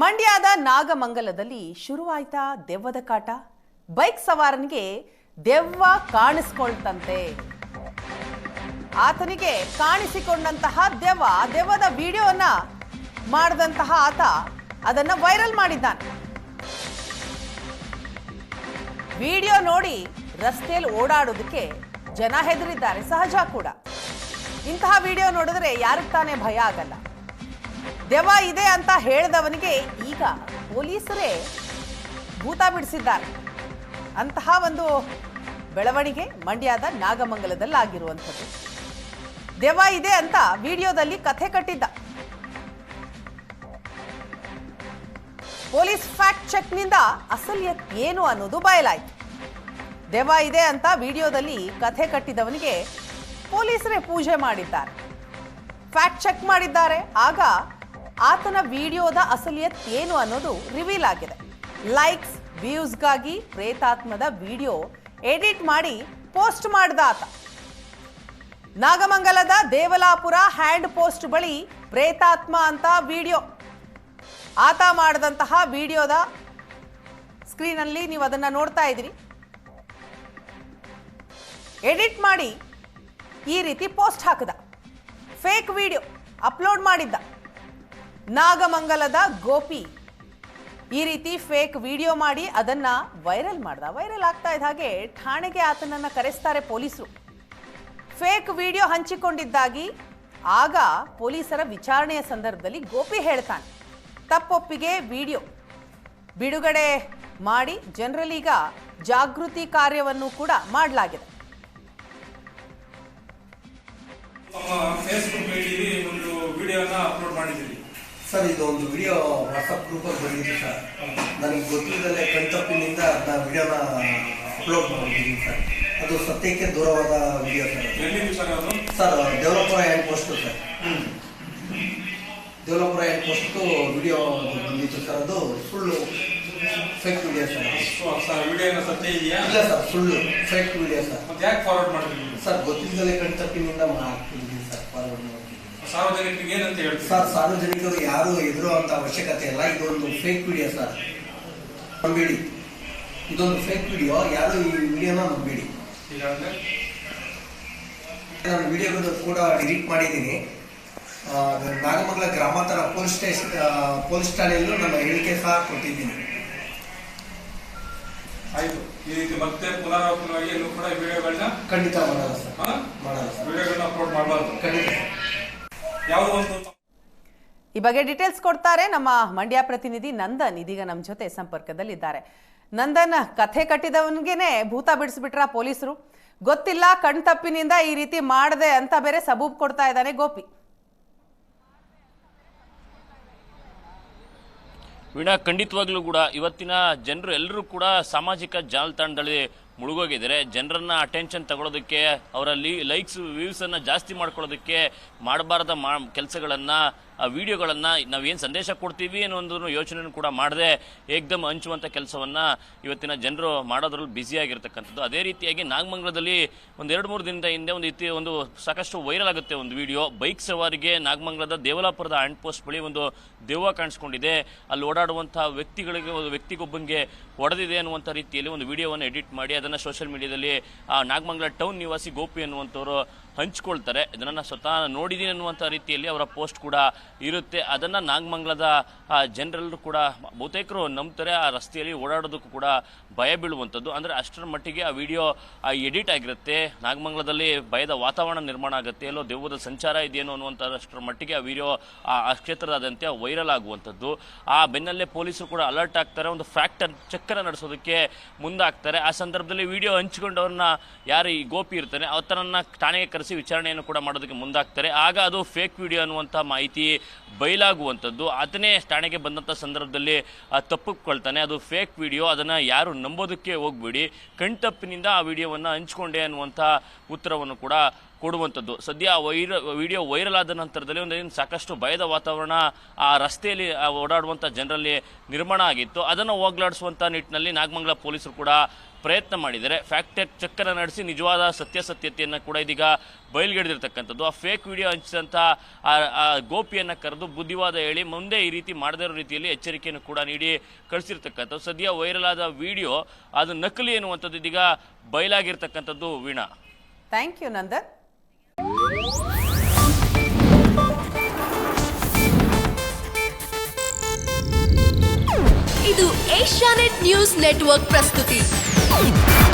ಮಂಡ್ಯದ ನಾಗಮಂಗಲದಲ್ಲಿ ಶುರುವಾಯ್ತಾ ದೆವ್ವದ ಕಾಟ? ಬೈಕ್ ಸವಾರನಿಗೆ ದೆವ್ವ ಕಾಣಿಸ್ಕೊಳ್ತಂತೆ. ಆತನಿಗೆ ಕಾಣಿಸಿಕೊಂಡಂತಹ ದೆವ್ವ ದೆವ್ವದ ವಿಡಿಯೋನ ಮಾಡಿದಂತಹ ಆತ ಅದನ್ನ ವೈರಲ್ ಮಾಡಿದ್ದಾನೆ. ವಿಡಿಯೋ ನೋಡಿ ರಸ್ತೆಯಲ್ಲಿ ಓಡಾಡೋದಕ್ಕೆ ಜನ ಹೆದರಿದ್ದಾರೆ, ಸಹಜ ಕೂಡ. ಇಂತಹ ವಿಡಿಯೋ ನೋಡಿದ್ರೆ ಯಾರಿಗೆ ತಾನೇ ಭಯ ಆಗಲ್ಲ. ದೆವ್ವ ಇದೆ ಅಂತ ಹೇಳಿದವನಿಗೆ ಈಗ ಪೊಲೀಸರೇ ಭೂತ ಬಿಡಿಸಿದ್ದಾರೆ. ಅಂತಹ ಒಂದು ಬೆಳವಣಿಗೆ ಮಂಡ್ಯದ ನಾಗಮಂಗಲದಲ್ಲಿ ಆಗಿರುವಂಥದ್ದು ದೆವ ಇದೆ ಅಂತ ವಿಡಿಯೋದಲ್ಲಿ ಕಥೆ ಕಟ್ಟಿದ್ದ. ಪೊಲೀಸ್ ಫ್ಯಾಕ್ಟ್ ಚೆಕ್ನಿಂದ ಅಸಲಿಯತ್ ಏನು ಅನ್ನೋದು ಬಯಲಾಯಿತು. ದೆವ ಇದೆ ಅಂತ ವಿಡಿಯೋದಲ್ಲಿ ಕಥೆ ಕಟ್ಟಿದವನಿಗೆ ಪೊಲೀಸರೇ ಪೂಜೆ ಮಾಡಿದ್ದಾರೆ. ಫ್ಯಾಕ್ಟ್ ಚೆಕ್ ಮಾಡಿದ್ದಾರೆ. ಆಗ ಆತನ ವಿಡಿಯೋದ ಅಸಲಿಯತ್ ಏನು ಅನ್ನೋದು ರಿವೀಲ್ ಆಗಿದೆ. ಲೈಕ್ಸ್ ವ್ಯೂಸ್ಗಾಗಿ ಪ್ರೇತಾತ್ಮದ ವಿಡಿಯೋ ಎಡಿಟ್ ಮಾಡಿ ಪೋಸ್ಟ್ ಮಾಡಿದ ಆತ. ನಾಗಮಂಗಲದ ದೇವಲಾಪುರ ಹ್ಯಾಂಡ್ ಪೋಸ್ಟ್ ಬಳಿ ಪ್ರೇತಾತ್ಮ ಅಂತ ವಿಡಿಯೋ. ಆತ ಮಾಡಿದಂತಹ ವಿಡಿಯೋದ ಸ್ಕ್ರೀನಲ್ಲಿ ನೀವು ಅದನ್ನ ನೋಡ್ತಾ ಇದ್ದೀರಿ. ಎಡಿಟ್ ಮಾಡಿ ಈ ರೀತಿ ಪೋಸ್ಟ್ ಹಾಕಿದ. ಫೇಕ್ ವಿಡಿಯೋ ಅಪ್ಲೋಡ್ ಮಾಡಿದ್ದ. ನಾಗಮಂಗಲದ ಗೋಪಿ. ಈ ರೀತಿ ಫೇಕ್ ವಿಡಿಯೋ ಮಾಡಿ ಅದನ್ನ ವೈರಲ್ ಮಾಡ್ದ. ವೈರಲ್ ಆಗ್ತಾ ಇದ್ದ ಹಾಗೆ ಠಾಣೆಗೆ ಆತನನ್ನ ಕರೆಸ್ತಾರೆ ಪೊಲೀಸರು ಫೇಕ್ ವಿಡಿಯೋ ಹಂಚಿಕೊಂಡಿದ್ದಾಗಿ ಆಗ ಪೊಲೀಸರ ವಿಚಾರಣೆಯ ಸಂದರ್ಭದಲ್ಲಿ ಗೋಪಿ ಹೇಳ್ತಾನೆ. ತಪ್ಪೊಪ್ಪಿಗೆ ವಿಡಿಯೋ ಬಿಡುಗಡೆ ಮಾಡಿ ಜನರಲ್ಲೀಗ ಜಾಗೃತಿ ಕಾರ್ಯವನ್ನು ಕೂಡ ಮಾಡಲಾಗಿದೆ. ಫೇಸ್ಬುಕ್ ಒಂದು ವಿಡಿಯೋನ ಅಪ್ಲೋಡ್ ಮಾಡಿದ್ದೀವಿ. ಸರ್ ಇದು ಒಂದು ವಿಡಿಯೋ ವಾಟ್ಸಪ್ ಗ್ರೂಪಲ್ಲಿ ಬಂದಿತ್ತು ಸರ್. ನನಗೆ ಗೊತ್ತಿಲ್ಲದಲ್ಲೇ ಕಣ್ತಪ್ಪಿನಿಂದ ಅದನ್ನ ವಿಡಿಯೋನ ಅಪ್ಲೋಡ್ ಮಾಡಿದ್ದೀನಿ ಸರ್. ಅದು ಸತ್ಯಕ್ಕೆ ದೂರವಾದ video sir. Sir Devarapura and post sir. Developer hand post video ಬಂದಿತ್ತು ಸರ್. ಅದು ಸುಳ್ಳು ಫೇಕ್ ವಿಡಿಯೋ ಸರ್. ಸರ್ ವಿಡಿಯೋನ ಸತ್ಯ ಇದೆಯಾ? ಇಲ್ಲ ಸರ್ ಸುಳ್ಳು ಫೇಕ್ ವಿಡಿಯೋ ಸರ್. ಯಾಕೆ ಫಾರ್ವರ್ಡ್ ಮಾಡಿದ್ದೀನಿ ಸರ್ ಗೊತ್ತಿಲ್ಲದಲ್ಲೇ ಕಣ್ತಪ್ಪಿನಿಂದ ಮಾಡ್ತಿದ್ದೀನಿ ಸರ್. ಸಾರ್ವಜನಿಕರಿಗೆ ಏನಂತ ಹೇಳ್ತೀವಿ ಸರ್ ಸಾರ್ವಜನಿಕರು ಯಾರು ಎದುರುವಂತ ಅವಶ್ಯಕತೆ ಇಲ್ಲ. ಇದೊಂದು ಫೇಕ್ ವಿಡಿಯೋ ಸರ್. ನಂಬೇಡಿ. ಇದೊಂದು ಫೇಕ್ ವಿಡಿಯೋ ಯಾರು ಈ ವಿಡಿಯೋನ ನಂಬೇಡಿ. ಈಗ ಅಂದ್ರೆ ನಾನು ವಿಡಿಯೋಗಳು ಕೂಡ ಡಿಲೀಟ್ ಮಾಡಿದ್ದೀನಿ. ನಾಗಮಂಗಲ ಗ್ರಾಮಾಂತರ ಪೊಲೀಸ್ ಸ್ಟೇಷನ್ ಪೊಲೀಸ್ ಠಾಣೆಯಲ್ಲೂ ನನ್ನ ಹೇಳಿಕೆ ಸಹ ಕೊಟ್ಟಿದ್ದೀನಿ. ಆಯ್ತು. ಈ ರೀತಿ ಮತ್ತೆ ಪುನರಾವರ್ತನವಾಗಿ ಎಲ್ಲೂ ಕೂಡ ವಿಡಿಯೋಗಳನ್ನ ಖಂಡಿತ ಮಾಡಲ್ಲ ಸರ್. ಮಾಡಲ್ಲ ಸರ್. ವಿಡಿಯೋಗಳನ್ನ ಅಪ್ಲೋಡ್ ಮಾಡಬಾರ್ದು. ಖಂಡಿತ ಈ ಬಗ್ಗೆ ಡೀಟೇಲ್ಸ್ ಕೊಡ್ತಾರೆ ನಮ್ಮ ಮಂಡ್ಯ ಪ್ರತಿನಿಧಿ ನಂದನ್ ಇದೀಗ ನಮ್ಮ ಜೊತೆ ಸಂಪರ್ಕದಲ್ಲಿದ್ದಾರೆ. ನಂದನ್ ಕಥೆ ಕಟ್ಟಿದವನ್ಗೆನೆ ಭೂತ ಬಿಡಿಸ್ಬಿಟ್ರ ಪೊಲೀಸರು. ಗೊತ್ತಿಲ್ಲ ಕಣ್ತಪ್ಪಿನಿಂದ ಈ ರೀತಿ ಮಾಡದೆ ಅಂತ ಬೇರೆ ಸಬೂಬ್ ಕೊಡ್ತಾ ಇದ್ದಾನೆ ಗೋಪಿ. ವೀಣಾ ಖಂಡಿತವಾಗ್ಲೂ ಕೂಡ ಇವತ್ತಿನ ಜನರು ಎಲ್ಲರೂ ಕೂಡ ಸಾಮಾಜಿಕ ಜಾಲತಾಣದಲ್ಲಿ ಮುಳುಗೋಗಿದ್ದಾರೆ ಜನರನ್ನ ಅಟೆನ್ಷನ್ ತಗೊಳ್ಳೋದಕ್ಕೆ ಅವರಲ್ಲಿ ಲೈಕ್ಸ್ ವ್ಯೂಸನ್ನು ಜಾಸ್ತಿ ಮಾಡ್ಕೊಳ್ಳೋದಕ್ಕೆ ಮಾಡಬಾರದ ಮಾ, ಕೆಲಸಗಳನ್ನು ವಿಡಿಯೋಗಳನ್ನು ನಾವೇನು ಸಂದೇಶ ಕೊಡ್ತೀವಿ ಅನ್ನೋ ಒಂದು ಯೋಚನೆ ಕೂಡ ಮಾಡದೆ ಏಕ್ದಮ್ ಹಂಚುವಂಥ ಕೆಲಸವನ್ನು ಇವತ್ತಿನ ಜನರು ಮಾಡೋದ್ರಲ್ಲಿ ಬ್ಯುಸಿಯಾಗಿರ್ತಕ್ಕಂಥದ್ದು ಅದೇ ರೀತಿಯಾಗಿ ನಾಗಮಂಗಲದಲ್ಲಿ ಒಂದು ಎರಡು ಮೂರು ದಿನದ ಹಿಂದೆ ಒಂದು ಇತಿ ಒಂದು ಸಾಕಷ್ಟು ವೈರಲ್ ಆಗುತ್ತೆ ಒಂದು ವಿಡಿಯೋ ಬೈಕ್ ಸವಾರಿಗೆ ನಾಗಮಂಗಲದ ದೇವಲಾಪುರದ ಹ್ಯಾಂಡ್ ಪೋಸ್ಟ್ ಬಳಿ ಒಂದು ದೆವ್ವ ಕಾಣಿಸ್ಕೊಂಡಿದೆ. ಅಲ್ಲಿ ಓಡಾಡುವಂಥ ವ್ಯಕ್ತಿಗಳಿಗೆ ಒಂದು ವ್ಯಕ್ತಿಗೊಬ್ಬನಿಗೆ ಹೊಡೆದಿದೆ ಅನ್ನುವಂಥ ರೀತಿಯಲ್ಲಿ ಒಂದು ವಿಡಿಯೋವನ್ನು ಎಡಿಟ್ ಮಾಡಿ ಅದನ್ನು ಸೋಷಿಯಲ್ ಮೀಡಿಯಾದಲ್ಲಿ ನಾಗಮಂಗಲ ಟೌನ್ ನಿವಾಸಿ ಗೋಪಿ ಅನ್ನುವಂಥವ್ರು ಹಂಚ್ಕೊಳ್ತಾರೆ. ಇದನ್ನು ಸ್ವತಃ ನೋಡಿದ್ದೀನಿ ಅನ್ನುವಂಥ ರೀತಿಯಲ್ಲಿ ಅವರ ಪೋಸ್ಟ್ ಕೂಡ ಇರುತ್ತೆ. ಅದನ್ನು ನಾಗಮಂಗಲದ ಜನರೆಲ್ಲರೂ ಕೂಡ ಬಹುತೇಕರು ನಂಬ್ತಾರೆ. ಆ ರಸ್ತೆಯಲ್ಲಿ ಓಡಾಡೋದಕ್ಕೂ ಕೂಡ ಭಯ ಬೀಳುವಂಥದ್ದು. ಅಂದರೆ ಅಷ್ಟರ ಮಟ್ಟಿಗೆ ಆ ವಿಡಿಯೋ ಎಡಿಟ್ ಆಗಿರುತ್ತೆ. ನಾಗಮಂಗಲದಲ್ಲಿ ಭಯದ ವಾತಾವರಣ ನಿರ್ಮಾಣ ಆಗುತ್ತೆ. ಎಲ್ಲೋ ದೆವ್ವದ ಸಂಚಾರ ಇದೆಯೇನೋ ಅನ್ನುವಂಥ ಅಷ್ಟರ ಮಟ್ಟಿಗೆ ಆ ವಿಡಿಯೋ, ಆ ಕ್ಷೇತ್ರದಾದಂತೆ ವೈರಲ್ ಆಗುವಂಥದ್ದು. ಆ ಬೆನ್ನಲ್ಲೇ ಪೊಲೀಸರು ಕೂಡ ಅಲರ್ಟ್ ಆಗ್ತಾರೆ. ಒಂದು ಫ್ಯಾಕ್ಟರ್ ಚೆಕ್ಕನ್ನು ನಡೆಸೋದಕ್ಕೆ ಮುಂದಾಗ್ತಾರೆ. ಆ ಸಂದರ್ಭದಲ್ಲಿ ವಿಡಿಯೋ ಹಂಚಿಕೊಂಡವ್ರನ್ನ ಯಾರು ಈ ಗೋಪಿ ಇರ್ತಾನೆ ಅವತರನ್ನ ಠಾಣೆಗೆ ಕರೆಸಿ ವಿಚಾರಣೆಯನ್ನು ಕೂಡ ಮಾಡೋದಕ್ಕೆ ಮುಂದಾಗ್ತಾರೆ. ಆಗ ಅದು ಫೇಕ್ ವಿಡಿಯೋ ಅನ್ನುವಂಥ ಮಾಹಿತಿ ಬಯಲಾಗುವಂಥದ್ದು ಆತನೇ ಠಾಣೆಗೆ ಬಂದಂಥ ಸಂದರ್ಭದಲ್ಲಿ ತಪ್ಪಿಕೊಳ್ತಾನೆ. ಅದು ಫೇಕ್ ವಿಡಿಯೋ ಅದನ್ನು ಯಾರು ನಂಬೋದಕ್ಕೆ ಹೋಗ್ಬೇಡಿ. ಕಣ್ತಪ್ಪಿನಿಂದ ಆ ವಿಡಿಯೋವನ್ನು ಹಂಚ್ಕೊಂಡೆ ಅನ್ನುವಂಥ ಉತ್ತರವನ್ನು ಕೂಡ ಕೊಡುವಂಥದ್ದು. ಸದ್ಯ ಆ ವೈರ, ವಿಡಿಯೋ ವೈರಲ್ ಆದ ನಂತರದಲ್ಲಿ ಒಂದು ಸಾಕಷ್ಟು ಭಯದ ವಾತಾವರಣ ಆ ರಸ್ತೆಯಲ್ಲಿ ಓಡಾಡುವಂಥ ಜನರಲ್ಲಿ ನಿರ್ಮಾಣ ಆಗಿತ್ತು. ಅದನ್ನು ಹೋಗ್ಲಾಡಿಸುವಂಥ ನಿಟ್ಟಿನಲ್ಲಿ ನಾಗಮಂಗಲ ಪೊಲೀಸರು ಕೂಡ ಪ್ರಯತ್ನ ಮಾಡಿದರೆ ಫ್ಯಾಕ್ಟ್ ಚೆಕ್ಕನ್ನು ನಡೆಸಿ ನಿಜವಾದ ಸತ್ಯಾಸತ್ಯತೆಯನ್ನು ಕೂಡ ಇದೀಗ ಬಯಲ್ಗೆಳೆದಿರ್ತಕ್ಕಂಥದ್ದು ಆ ಫೇಕ್ ವಿಡಿಯೋ ಹಂಚಿದಂಥ ಆ ಆ ಗೋಪಿಯನ್ನು ಕರೆದು ಬುದ್ಧಿವಾದ ಹೇಳಿ ಮುಂದೆ ಈ ರೀತಿ ಮಾಡದೇ ಇರೋ ರೀತಿಯಲ್ಲಿ ಎಚ್ಚರಿಕೆಯನ್ನು ಕೂಡ ನೀಡಿ ಕಳಿಸಿರ್ತಕ್ಕಂಥದ್ದು. ಸದ್ಯ ವೈರಲ್ ಆದ ವಿಡಿಯೋ ಅದು ನಕಲಿ ಎನ್ನುವಂಥದ್ದು ಇದೀಗ ಬಯಲಾಗಿರ್ತಕ್ಕಂಥದ್ದು ವೀಣಾ. ಥ್ಯಾಂಕ್ ಯು ನಂದನ್ ಇದು ಏಷ್ಯಾನೆಟ್ ನ್ಯೂಸ್ ನೆಟ್ವರ್ಕ್ ಪ್ರಸ್ತುತಿ. Oh!